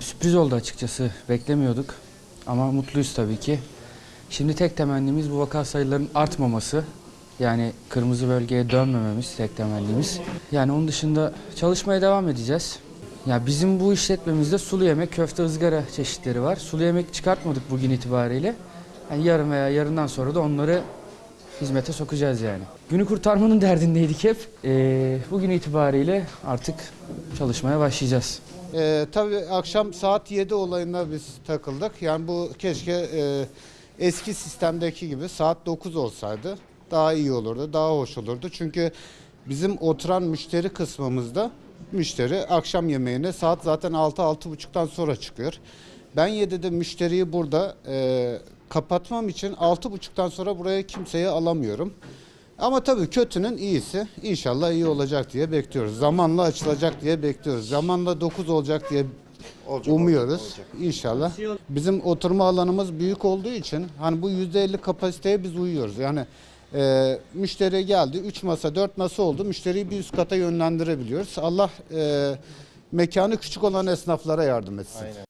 Sürpriz oldu açıkçası. Beklemiyorduk. Ama mutluyuz tabii ki. Şimdi tek temennimiz bu vaka sayılarının artmaması. Yani kırmızı bölgeye dönmememiz tek temennimiz. Yani onun dışında çalışmaya devam edeceğiz. Ya bizim bu işletmemizde sulu yemek, köfte, ızgara çeşitleri var. Sulu yemek çıkartmadık bugün itibariyle. Yani yarın veya yarından sonra da onları hizmete sokacağız yani. Günü kurtarmanın derdindeydik hep. Ee, bugün itibariyle artık çalışmaya başlayacağız. Ee, tabii akşam saat 7 olayına biz takıldık. Yani bu keşke e, eski sistemdeki gibi saat 9 olsaydı daha iyi olurdu, daha hoş olurdu. Çünkü bizim oturan müşteri kısmımızda müşteri akşam yemeğine saat zaten 6-6.30'dan sonra çıkıyor. Ben 7'de müşteriyi burada e, kapatmam için 6.30'dan sonra buraya kimseyi alamıyorum. Ama tabii kötünün iyisi inşallah iyi olacak diye bekliyoruz. Zamanla açılacak diye bekliyoruz. Zamanla 9 olacak diye umuyoruz inşallah. Bizim oturma alanımız büyük olduğu için hani bu %50 kapasiteye biz uyuyoruz. Yani e, müşteri geldi 3 masa 4 masa oldu müşteriyi bir üst kata yönlendirebiliyoruz. Allah e, mekanı küçük olan esnaflara yardım etsin. Aynen.